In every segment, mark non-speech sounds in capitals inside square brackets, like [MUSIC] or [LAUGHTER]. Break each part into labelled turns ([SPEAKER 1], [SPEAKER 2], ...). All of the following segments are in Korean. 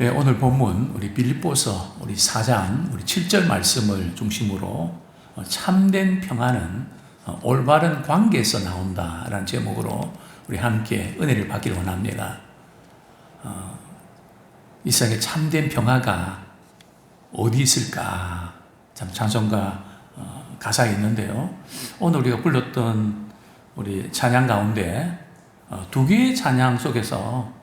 [SPEAKER 1] 예, 오늘 본문 우리 빌립보서 우리 4장 우리 7절 말씀을 중심으로 어, 참된 평화는 어, 올바른 관계에서 나온다라는 제목으로 우리 함께 은혜를 받기를 원합니다. 어, 이 세상에 참된 평화가 어디 있을까? 참 찬송가 어, 가사에 있는데요. 오늘 우리가 불렀던 우리 찬양 가운데 어, 두 개의 찬양 속에서 어,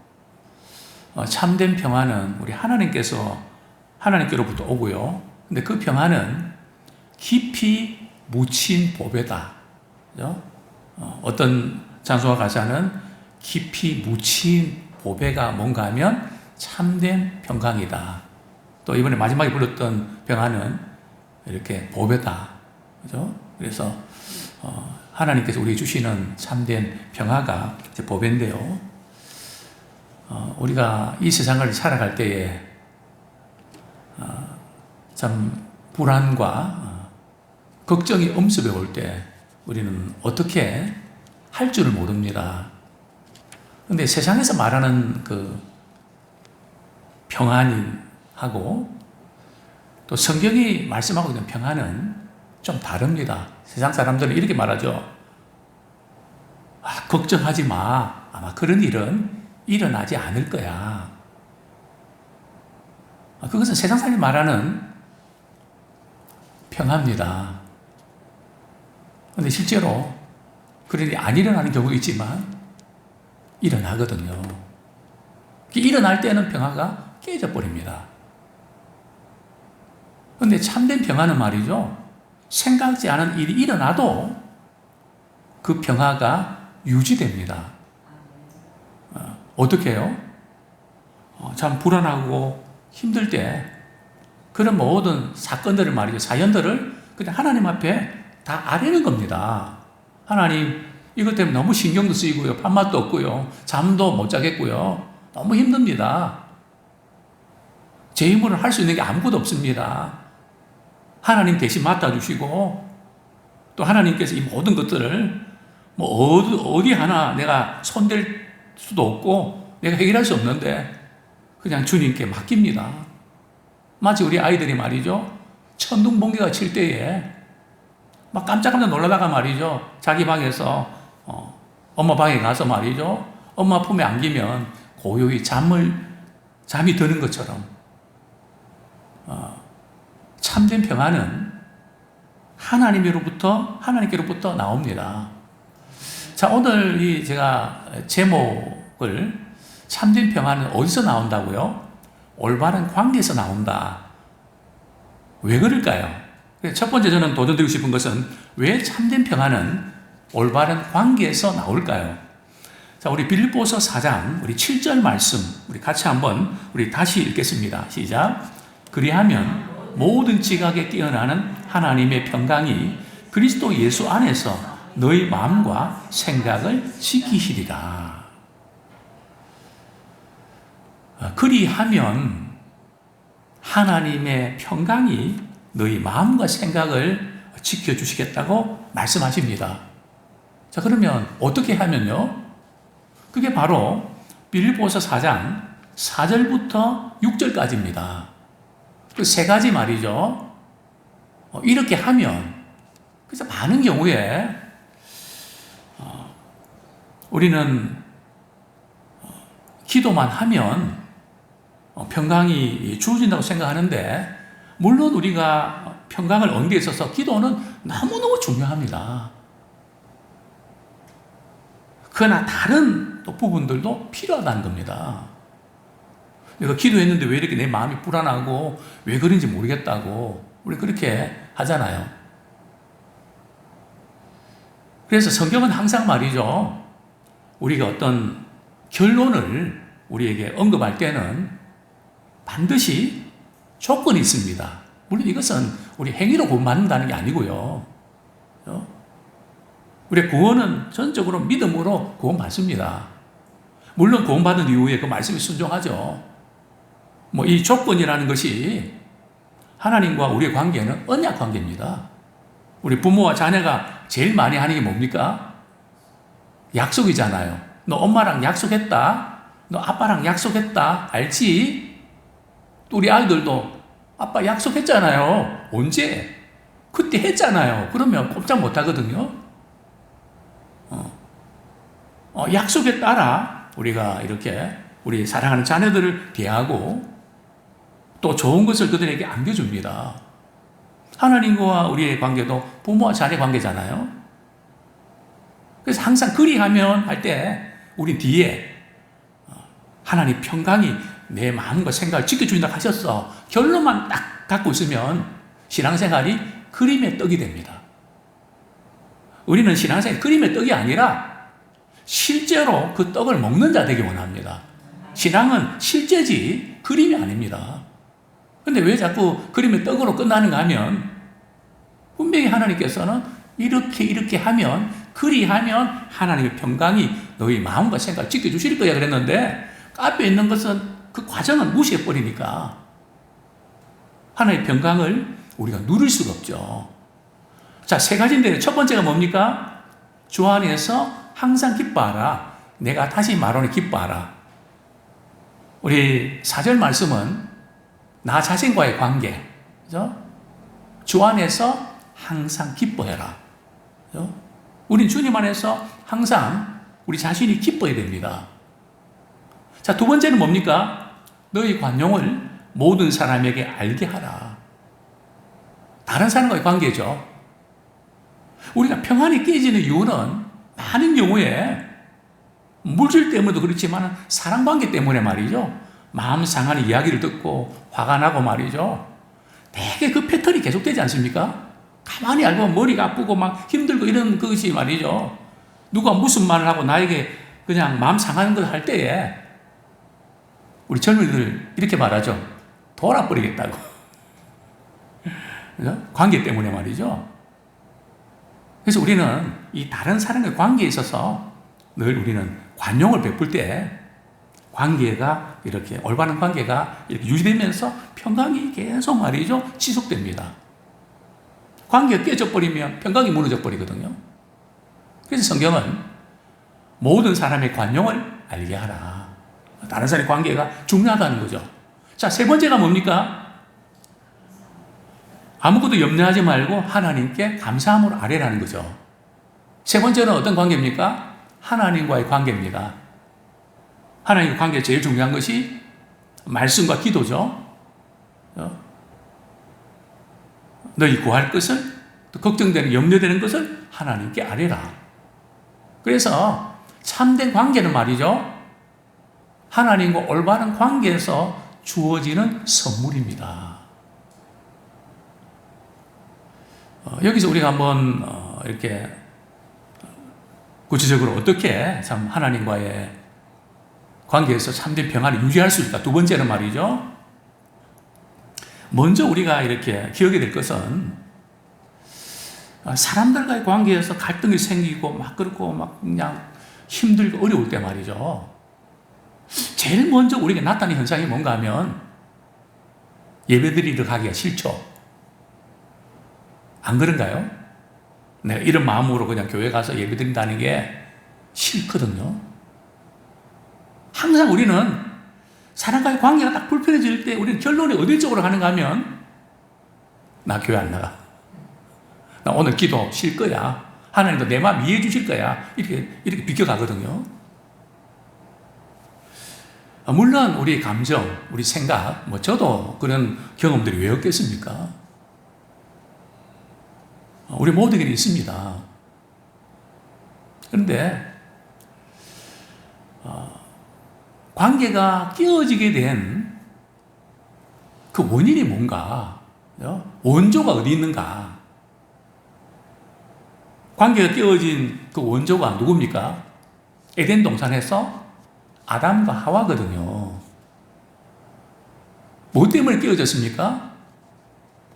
[SPEAKER 1] 참된 평화는 우리 하나님께서 하나님께로부터 오고요. 근데 그 평화는 깊이 묻힌 보배다. 어, 어떤 장소와 가사는 깊이 묻힌 보배가 뭔가 하면 참된 평강이다. 또 이번에 마지막에 불렀던 평화는 이렇게 보배다. 그죠? 그래서 어, 하나님께서 우리 주시는 참된 평화가 이제 보배인데요. 어, 우리가 이 세상을 살아갈 때에 어, 참 불안과 어, 걱정이 엄습해 올 때 우리는 어떻게 할 줄을 모릅니다. 근데 세상에서 말하는 그 평안하고 또 성경이 말씀하고 있는 평안은 좀 다릅니다. 세상 사람들은 이렇게 말하죠. 아, 걱정하지 마. 아마 그런 일은 일어나지 않을 거야. 아, 그것은 세상 사람이 말하는 평화입니다. 근데 실제로 그런 일이 안 일어나는 경우도 있지만 일어나거든요. 일어날 때는 평화가 깨져버립니다. 근데 참된 평화는 말이죠. 생각지 않은 일이 일어나도 그 평화가 유지됩니다. 어, 어떻게 해요? 어, 참 불안하고 힘들 때 그런 모든 사건들을 말이죠. 사연들을 그냥 하나님 앞에 다 아뢰는 겁니다. 하나님, 이것 때문에 너무 신경도 쓰이고요. 밥맛도 없고요. 잠도 못 자겠고요. 너무 힘듭니다. 제 힘으로 할 수 있는 게 아무것도 없습니다. 하나님 대신 맡아주시고, 또 하나님께서 이 모든 것들을 뭐 어디 하나 내가 손댈 수도 없고, 내가 해결할 수 없는데, 그냥 주님께 맡깁니다. 마치 우리 아이들이 말이죠. 천둥 번개가 칠 때에 막 깜짝깜짝 놀라다가 말이죠. 자기 방에서 어, 엄마 방에 가서 말이죠. 엄마 품에 안기면 고요히 잠을 잠이 드는 것처럼 어, 참된 평화는 하나님으로부터 하나님께로부터 나옵니다. 자 오늘 이 제가 제목을 참된 평화는 어디서 나온다고요? 올바른 관계에서 나온다. 왜 그럴까요? 첫 번째 저는 도전드리고 싶은 것은 왜 참된 평화는 올바른 관계에서 나올까요? 자, 우리 빌립보서 4장 우리 7절 말씀 우리 같이 한번 우리 다시 읽겠습니다. 시작. 그리하면 모든 지각에 뛰어나는 하나님의 평강이 그리스도 예수 안에서 너희 마음과 생각을 지키시리라. 그리하면 하나님의 평강이 너희 마음과 생각을 지켜주시겠다고 말씀하십니다. 자, 그러면 어떻게 하면요? 그게 바로 빌보서 4장 4절부터 6절까지입니다. 그 세 가지 말이죠. 어, 이렇게 하면, 그래서 많은 경우에, 어, 우리는 어, 기도만 하면 평강이 주어진다고 생각하는데, 물론 우리가 평강을 얻는 데 있어서 기도는 너무너무 중요합니다. 그러나 다른 또 부분들도 필요하다는 겁니다. 내가 기도했는데 왜 이렇게 내 마음이 불안하고 왜 그런지 모르겠다고 우리 그렇게 하잖아요. 그래서 성경은 항상 말이죠. 우리가 어떤 결론을 우리에게 언급할 때는 반드시 조건이 있습니다. 물론 이것은 우리 행위로 구원받는다는 게 아니고요. 우리 구원은 전적으로 믿음으로 구원받습니다. 물론 구원받은 이후에 그 말씀에 순종하죠. 뭐 이 조건이라는 것이 하나님과 우리의 관계는 언약 관계입니다. 우리 부모와 자녀가 제일 많이 하는 게 뭡니까? 약속이잖아요. 너 엄마랑 약속했다. 너 아빠랑 약속했다. 알지? 또 우리 아이들도 아빠 약속했잖아요. 언제? 그때 했잖아요. 그러면 꼼짝 못 하거든요. 어. 어, 약속에 따라 우리가 이렇게 우리 사랑하는 자녀들을 대하고 또 좋은 것을 그들에게 안겨줍니다. 하나님과 우리의 관계도 부모와 자녀 관계잖아요. 그래서 항상 그리하면 할 때 우리 뒤에 어, 하나님 평강이 내 마음과 생각을 지켜준다 하셨어. 결론만 딱 갖고 있으면 신앙생활이 그림의 떡이 됩니다. 우리는 신앙생활이 그림의 떡이 아니라 실제로 그 떡을 먹는 자 되기 원합니다. 신앙은 실제지 그림이 아닙니다. 근데 왜 자꾸 그림의 떡으로 끝나는가 하면 분명히 하나님께서는 이렇게 이렇게 하면 그리하면 하나님의 평강이 너희 마음과 생각을 지켜주실 거야 그랬는데 앞에 있는 것은 그 과정은 무시해 버리니까 하나님의 평강을 우리가 누릴 수가 없죠. 자, 세 가지인데 첫 번째가 뭡니까? 주 안에서 항상 기뻐하라. 내가 다시 말하니 기뻐하라. 우리 사절 말씀은 나 자신과의 관계, 그죠? 주 안에서 항상 기뻐해라. 그죠? 우린 주님 안에서 항상 우리 자신이 기뻐야 됩니다. 자, 두 번째는 뭡니까? 너희 관용을 모든 사람에게 알게 하라. 다른 사람과의 관계죠. 우리가 평안이 깨지는 이유는 많은 경우에 물질 때문에도 그렇지만 사랑 관계 때문에 말이죠. 마음 상하는 이야기를 듣고 화가 나고 말이죠. 되게 그 패턴이 계속되지 않습니까? 가만히 알고 보면 머리가 아프고 막 힘들고 이런 것이 말이죠. 누가 무슨 말을 하고 나에게 그냥 마음 상하는 걸 할 때에 우리 젊은이들 이렇게 말하죠. 돌아버리겠다고. 관계 때문에 말이죠. 그래서 우리는 이 다른 사람의 관계에 있어서 늘 우리는 관용을 베풀 때 관계가 이렇게 올바른 관계가 이렇게 유지되면서 평강이 계속 말이죠 지속됩니다. 관계가 깨져버리면 평강이 무너져 버리거든요. 그래서 성경은 모든 사람의 관용을 알게 하라. 다른 사람의 관계가 중요하다는 거죠. 자, 세 번째가 뭡니까? 아무것도 염려하지 말고 하나님께 감사함으로 아뢰라는 거죠. 세 번째는 어떤 관계입니까? 하나님과의 관계입니다. 하나님과 관계 제일 중요한 것이 말씀과 기도죠. 어? 너희 구할 것을 또 걱정되는 염려되는 것을 하나님께 아뢰라. 그래서 참된 관계는 말이죠. 하나님과 올바른 관계에서 주어지는 선물입니다. 어, 여기서 우리가 한번 어, 이렇게 구체적으로 어떻게 참 하나님과의 관계에서 참된 평안을 유지할 수 있을까? 두 번째는 말이죠. 먼저 우리가 이렇게 기억해야 될 것은 사람들과의 관계에서 갈등이 생기고 막 그렇고 막 그냥 힘들고 어려울 때 말이죠. 제일 먼저 우리에게 나타나는 현상이 뭔가 하면 예배드리러 가기가 싫죠. 안 그런가요? 내가 이런 마음으로 그냥 교회 가서 예배드린다는 게 싫거든요. 항상 우리는 사람과의 관계가 딱 불편해질 때 우리는 결론이 어디 쪽으로 가는가 하면 나 교회 안 나가. 나 오늘 기도 쉴 거야. 하나님도 내 마음 이해해 주실 거야. 이렇게, 이렇게 비껴가거든요. 아, 물론 우리 감정, 우리 생각, 뭐 저도 그런 경험들이 왜 없겠습니까? 우리 모두에게 있습니다. 그런데 어, 관계가 끼어지게 된 그 원인이 뭔가, 원조가 어디 있는가? 관계가 끼어진 그 원조가 누굽니까? 에덴 동산에서 아담과 하와거든요. 뭐 때문에 끼어졌습니까?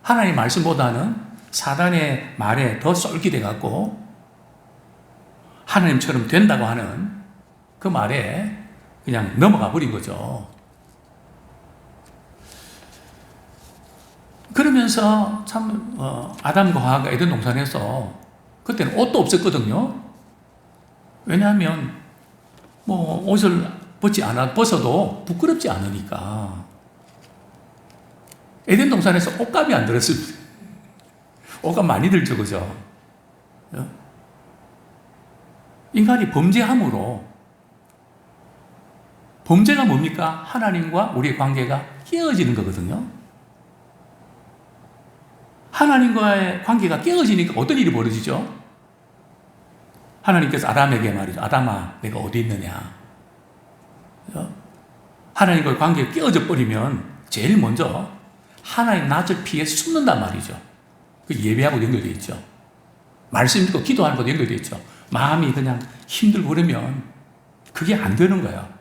[SPEAKER 1] 하나님 말씀보다는 사단의 말에 더 쏠기돼 갖고 하나님처럼 된다고 하는 그 말에 그냥 넘어가 버린 거죠. 그러면서 참 어, 아담과 하와가 에덴 동산에서 그때는 옷도 없었거든요. 왜냐하면 뭐 옷을 벗지 않아 벗어도 부끄럽지 않으니까. 에덴 동산에서 옷감이 안 들었습니다. 옷감 많이 들죠, 그죠? 어? 인간이 범죄함으로 범죄가 뭡니까? 하나님과 우리의 관계가 깨어지는 거거든요. 하나님과의 관계가 깨어지니까 어떤 일이 벌어지죠? 하나님께서 아담에게 말이죠. 아담아, 내가 어디 있느냐? 어? 하나님과의 관계가 깨어져 버리면 제일 먼저 하나님 낯을 피해 숨는단 말이죠. 그 예배하고 연결되어 있죠. 말씀 듣고 기도하는 것도 연결되어 있죠. 마음이 그냥 힘들고 그러면 그게 안 되는 거야.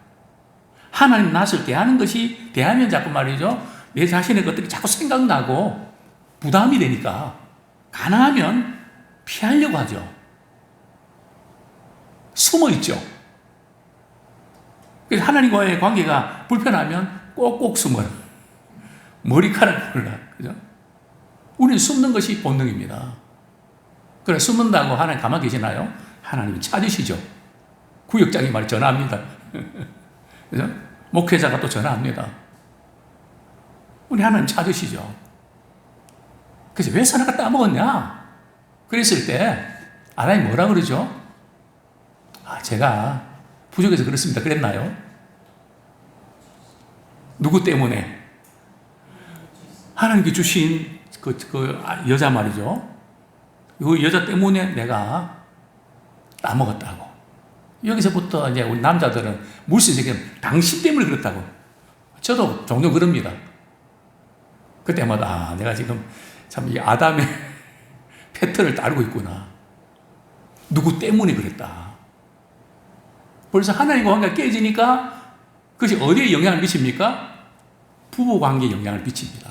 [SPEAKER 1] 하나님 낯을 대하는 것이 대하면 자꾸 말이죠. 내 자신의 것들이 자꾸 생각나고 부담이 되니까 가능하면 피하려고 하죠. 숨어 있죠. 그래서 하나님과의 관계가 불편하면 꼭꼭 숨어요. 머리카락 올라. 그죠? 우리는 숨는 것이 본능입니다. 그래, 숨는다고 하나님 가만히 계시나요? 하나님이 찾으시죠. 구역장이 말이 전화합니다. [LAUGHS] 그죠? 목회자가 또 전화합니다. 우리 하나님 찾으시죠. 그래서 왜 선악과 따먹었냐? 그랬을 때, 하나님 뭐라 그러죠? 아, 제가 부족해서 그렇습니다. 그랬나요? 누구 때문에? 하나님께 주신 그, 그 여자 말이죠. 그 여자 때문에 내가 따먹었다고. 여기서부터 이제 우리 남자들은 물씨새끼 당신 때문에 그렇다고. 저도 종종 그럽니다. 그때마다 아, 내가 지금 참 이 아담의 [LAUGHS] 패턴을 따르고 있구나. 누구 때문에 그랬다. 벌써 하나님과 관계가 깨지니까 그것이 어디에 영향을 미칩니까? 부부 관계에 영향을 미칩니다.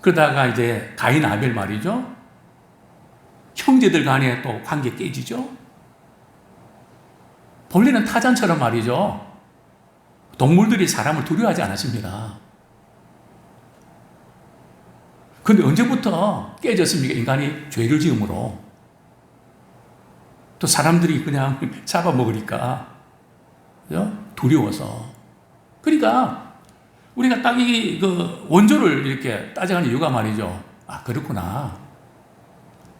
[SPEAKER 1] 그러다가 이제 가인 아벨 말이죠. 형제들 간에 또 관계 깨지죠. 본래는 타잔처럼 말이죠. 동물들이 사람을 두려워하지 않았습니다. 근데 언제부터 깨졌습니까? 인간이 죄를 지음으로. 또 사람들이 그냥 [LAUGHS] 잡아먹으니까. 두려워서. 그러니까 우리가 딱 이 그 원조를 이렇게 따져가는 이유가 말이죠. 아, 그렇구나.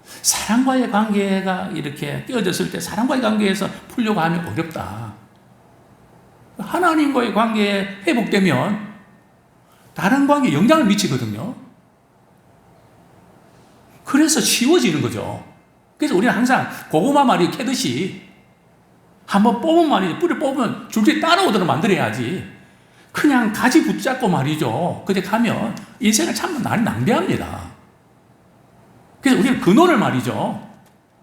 [SPEAKER 1] 사랑과의 관계가 이렇게 깨어졌을 때 사랑과의 관계에서 풀려고 하면 어렵다. 하나님과의 관계에 회복되면 다른 관계에 영향을 미치거든요. 그래서 쉬워지는 거죠. 그래서 우리는 항상 고구마 말이 캐듯이 한번 뽑으면 말이죠. 뿌리 뽑으면 줄줄이 따라오도록 만들어야지. 그냥 가지 붙잡고 말이죠. 그때 가면 인생을 참 많이 낭비합니다. 그래서 우리는 근원을 말이죠.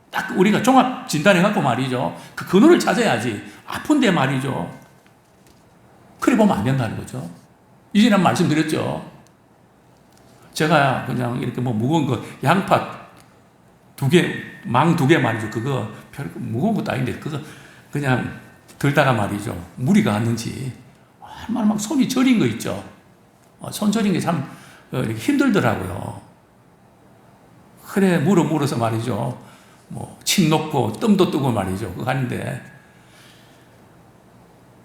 [SPEAKER 1] 딱 우리가 종합 진단해갖고 말이죠. 그 근원을 찾아야지. 아픈데 말이죠. 그래 보면 안 된다는 거죠. 이전에 말씀드렸죠. 제가 그냥 이렇게 뭐 무거운 거, 양파 두 개, 망 두 개 말이죠. 그거 별 무거운 것도 아닌데, 그거 그냥 들다가 말이죠. 무리가 갔는지, 얼마나 막 손이 저린 거 있죠. 어, 손 저린 게참 어, 힘들더라고요. 그래, 물어 물어서 말이죠. 뭐, 침 놓고 뜸도 뜨고 말이죠. 그거 하는데,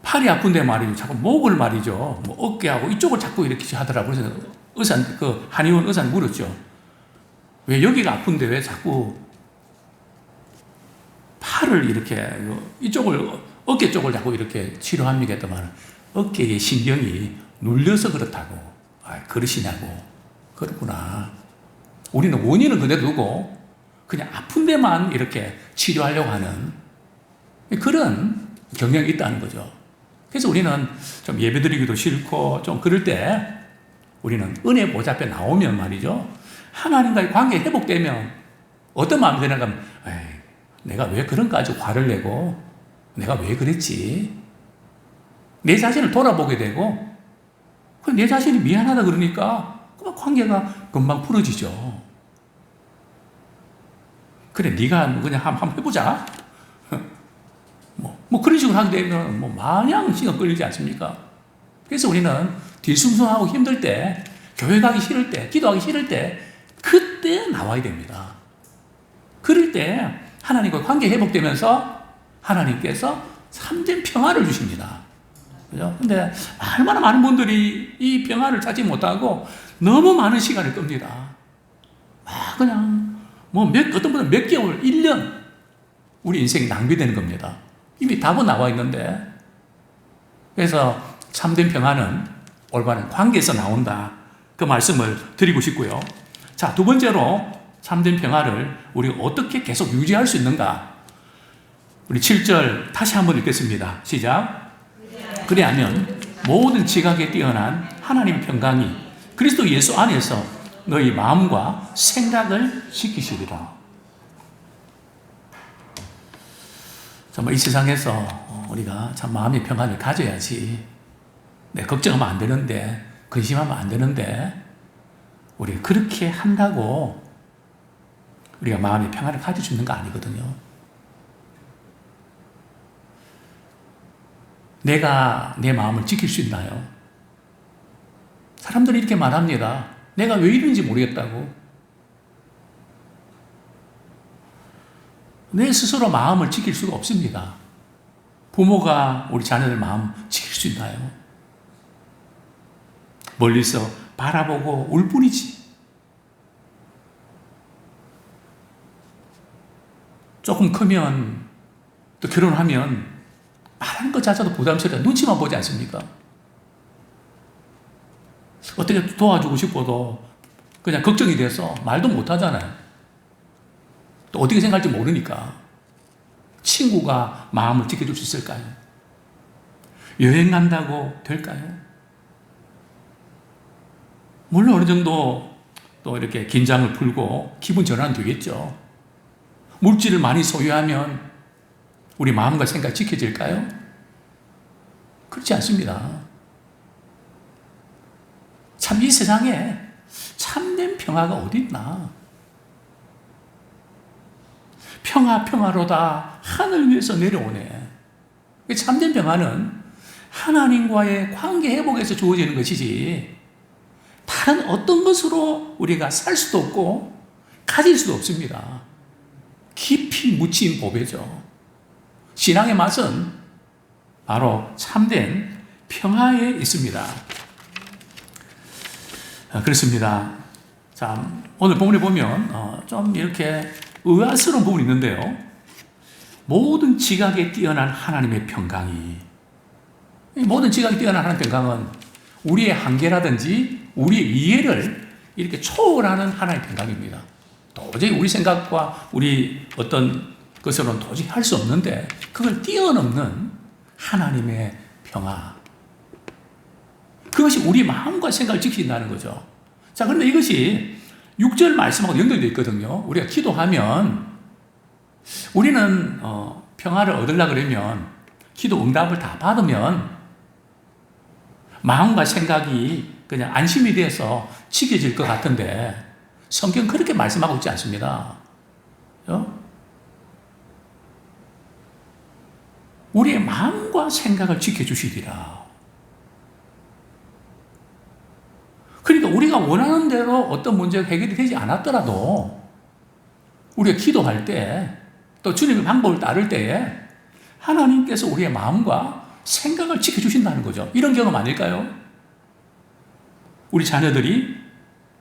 [SPEAKER 1] 팔이 아픈데 말이죠. 자꾸 목을 말이죠. 뭐 어깨하고 이쪽을 자꾸 이렇게 하더라고요. 그래서 의사, 그 한의원 의사는 물었죠. 왜 여기가 아픈데 왜 자꾸 팔을 이렇게 이쪽을 어깨 쪽을 자꾸 이렇게 치료합니까? 했더만 어깨의 신경이 눌려서 그렇다고. 아, 그러시냐고. 그렇구나. 우리는 원인은 그대로 두고 그냥 아픈 데만 이렇게 치료하려고 하는 그런 경향이 있다는 거죠. 그래서 우리는 좀 예배 드리기도 싫고 좀 그럴 때 우리는 은혜 보좌 앞에 나오면 말이죠. 하나님과의 관계 회복되면 어떤 마음이 드는가 하면 내가 왜 그런까지 화를 내고 내가 왜 그랬지? 내 자신을 돌아보게 되고 내 자신이 미안하다 그러니까 그 관계가 금방 풀어지죠. 그래 네가 그냥 한번 해보자. 뭐, 뭐 그런 식으로 하게 되면 뭐 마냥 시간 끌리지 않습니까? 그래서 우리는 뒤숭숭하고 힘들 때, 교회 가기 싫을 때, 기도하기 싫을 때, 그때 나와야 됩니다. 그럴 때 하나님과 관계 회복되면서 하나님께서 참된 평화를 주십니다. 그죠? 근데 얼마나 많은 분들이 이 평화를 찾지 못하고 너무 많은 시간을 끕니다. 막 그냥 뭐 몇, 어떤 분은 몇 개월, 1년 우리 인생이 낭비되는 겁니다. 이미 답은 나와 있는데 그래서 참된 평화는 올바른 관계에서 나온다. 그 말씀을 드리고 싶고요. 자, 두 번째로 참된 평화를 우리가 어떻게 계속 유지할 수 있는가? 우리 7절 다시 한번 읽겠습니다. 시작. 그리하면 모든 지각에 뛰어난 하나님 평강이 그리스도 예수 안에서 너희 마음과 생각을 지키시리라. 정말 이 세상에서 우리가 참 마음의 평안을 가져야지. 네, 걱정하면 안 되는데, 근심하면 안 되는데, 우리가 그렇게 한다고 우리가 마음의 평안을 있는 거 아니거든요. 내가 내 마음을 지킬 수 있나요? 사람들이 이렇게 말합니다. 내가 왜 이런지 모르겠다고. 내 스스로 마음을 지킬 수가 없습니다. 부모가 우리 자녀들 마음 지킬 수 있나요? 멀리서 바라보고 울 뿐이지. 조금 크면 또 결혼하면 말하는 것 자체도 부담스러워 눈치만 보지 않습니까? 어떻게 도와주고 싶어도 그냥 걱정이 돼서 말도 못 하잖아요. 또 어떻게 생각할지 모르니까. 친구가 마음을 지켜줄 수 있을까요? 여행 간다고 될까요? 물론 어느 정도 또 이렇게 긴장을 풀고 기분 전환 되겠죠. 물질을 많이 소유하면 우리 마음과 생각 지켜질까요? 그렇지 않습니다. 참 이 세상에 참된 평화가 어디 있나? 평화 평화로다 하늘 위에서 내려오네. 참된 평화는 하나님과의 관계 회복에서 주어지는 것이지 다른 어떤 것으로 우리가 살 수도 없고 가질 수도 없습니다. 깊이 묻힌 보배죠. 신앙의 맛은 바로 참된 평화에 있습니다. 아, 그렇습니다. 자, 오늘 본문에 보면 어, 좀 이렇게 의아스러운 부분이 있는데요. 모든 지각에 뛰어난 하나님의 평강이 모든 지각에 뛰어난 하나님의 평강은 우리의 한계라든지 우리의 이해를 이렇게 초월하는 하나님의 평강입니다. 도저히 우리 생각과 우리 어떤 것으로는 도저히 할 수 없는데 그걸 뛰어넘는 하나님의 평화. 그것이 우리 마음과 생각을 지킨다는 거죠. 자, 그런데 이것이 6절 말씀하고 연결되어 있거든요. 우리가 기도하면 우리는 어, 평화를 얻으려 그러면 기도 응답을 다 받으면 마음과 생각이 그냥 안심이 돼서 지켜질 것 같은데 성경 그렇게 말씀하고 있지 않습니다. 어? 우리의 마음과 생각을 지켜주시리라. 그러니까 우리가 원하는 대로 어떤 문제가 해결이 되지 않았더라도 우리가 기도할 때 또 주님의 방법을 따를 때에 하나님께서 우리의 마음과 생각을 지켜주신다는 거죠. 이런 경험 아닐까요? 우리 자녀들이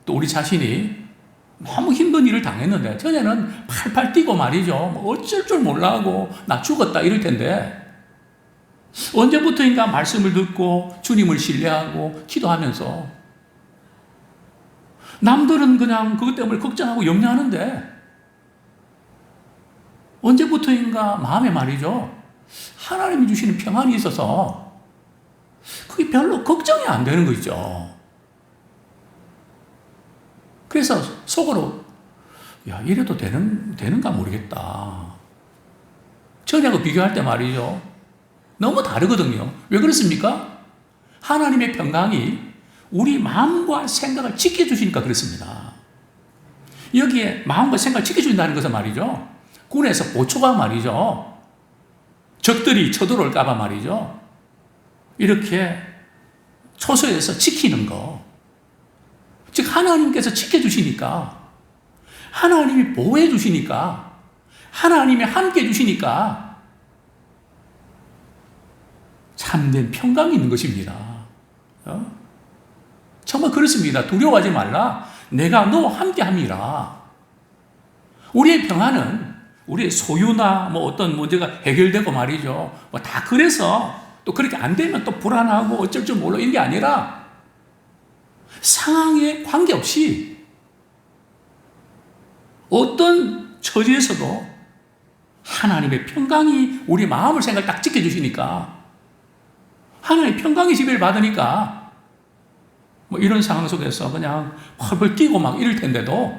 [SPEAKER 1] 또 우리 자신이 너무 힘든 일을 당했는데 전에는 팔팔 뛰고 말이죠. 뭐 어쩔 줄 몰라하고 나 죽었다 이럴 텐데 언제부터인가 말씀을 듣고 주님을 신뢰하고 기도하면서 남들은 그냥 그것 때문에 걱정하고 염려하는데 언제부터인가 마음에 말이죠. 하나님이 주시는 평안이 있어서 그게 별로 걱정이 안 되는 거죠. 그래서 속으로 야 이래도 되는 되는가 모르겠다. 전하고 비교할 때 말이죠. 너무 다르거든요. 왜 그렇습니까? 하나님의 평강이 우리 마음과 생각을 지켜주시니까 그렇습니다. 여기에 마음과 생각을 지켜준다는 것은 말이죠. 군에서 보초가 말이죠. 적들이 쳐들어올까봐 말이죠. 이렇게 초소에서 지키는 거. 즉, 하나님께서 지켜주시니까, 하나님이 보호해주시니까, 하나님이 함께 해주시니까, 참된 평강이 있는 것입니다. 어? 정말 그렇습니다. 두려워하지 말라. 내가 너와 함께 함이라. 우리의 평안은 우리의 소유나 뭐 어떤 문제가 해결되고 말이죠. 뭐 다 그래서 또 그렇게 안 되면 또 불안하고 어쩔 줄 몰라 이런 게 아니라 상황에 관계없이 어떤 처지에서도 하나님의 평강이 우리 마음을 생각 딱 지켜주시니까 하나님의 평강의 지배를 받으니까 뭐 이런 상황 속에서 그냥 펄펄 뛰고 막 이럴 텐데도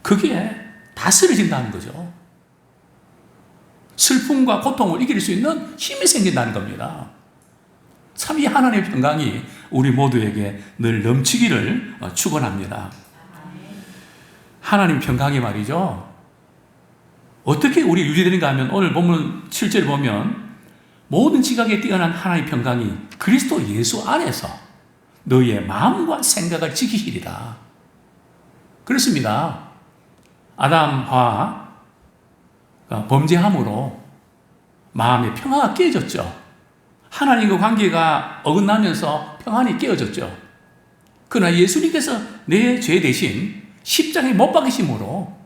[SPEAKER 1] 그게 다스려진다는 거죠. 슬픔과 고통을 이길 수 있는 힘이 생긴다는 겁니다. 참 이 하나님의 평강이 우리 모두에게 늘 넘치기를 축원합니다. 하나님 평강이 말이죠. 어떻게 우리 유지되는가 하면 오늘 본문 7절 보면 모든 지각에 뛰어난 하나님의 평강이 그리스도 예수 안에서 너희의 마음과 생각을 지키시리라. 그렇습니다. 아담과 범죄함으로 마음의 평화가 깨졌죠. 하나님과 관계가 어긋나면서 평안이 깨어졌죠. 그러나 예수님께서 내 죄 대신 십장에 못 박이심으로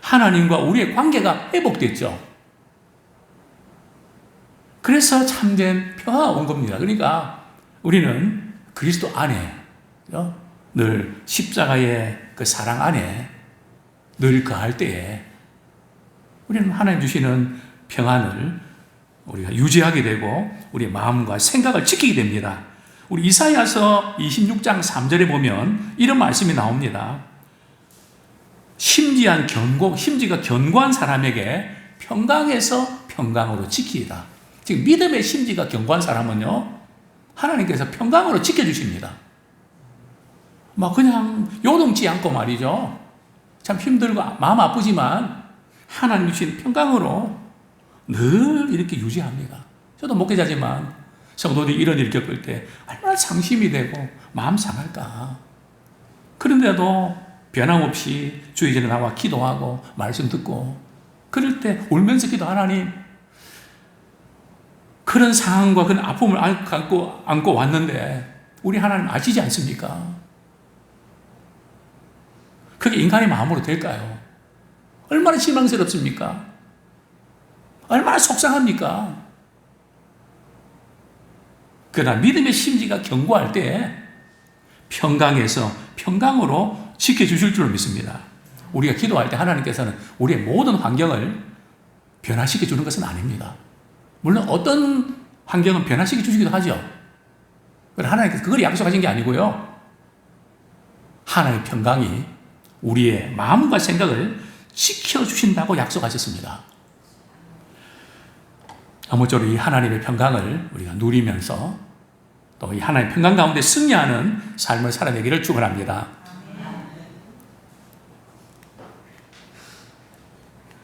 [SPEAKER 1] 하나님과 우리의 관계가 회복됐죠. 그래서 참된 평화가 온 겁니다. 그러니까 우리는 그리스도 안에 늘 십자가의 그 사랑 안에 늘 거할 때에 우리는 하나님 주시는 평안을 우리가 유지하게 되고 우리 마음과 생각을 지키게 됩니다. 우리 이사야서 26장 3절에 보면 이런 말씀이 나옵니다. 심지한 견고, 심지가 견고한 사람에게 평강에서 평강으로 지키다. 지금 믿음의 심지가 견고한 사람은요, 하나님께서 평강으로 지켜주십니다. 막 그냥 요동치 않고 말이죠. 참 힘들고 마음 아프지만 하나님 주신 평강으로 늘 이렇게 유지합니다. 저도 목회자지만 성도들이 이런 일 겪을 때 얼마나 상심이 되고 마음 상할까. 그런데도 변함없이 주의 전에 나와 기도하고 말씀 듣고 그럴 때 울면서 기도 하나님 그런 상황과 그런 아픔을 안고, 안고 왔는데 우리 하나님 아시지 않습니까? 그게 인간의 마음으로 될까요? 얼마나 실망스럽습니까? 얼마나 속상합니까? 그러나 믿음의 심지가 견고할 때 평강에서 평강으로 지켜주실 줄 믿습니다. 우리가 기도할 때 하나님께서는 우리의 모든 환경을 변화시켜 주는 것은 아닙니다. 물론 어떤 환경은 변화시켜 주시기도 하죠. 하나님께서 그걸 약속하신 게 아니고요. 하나님의 평강이 우리의 마음과 생각을 지켜주신다고 약속하셨습니다. 아무쪼록 이 하나님의 평강을 우리가 누리면서 또 이 하나님의 평강 가운데 승리하는 삶을 살아내기를 축원합니다.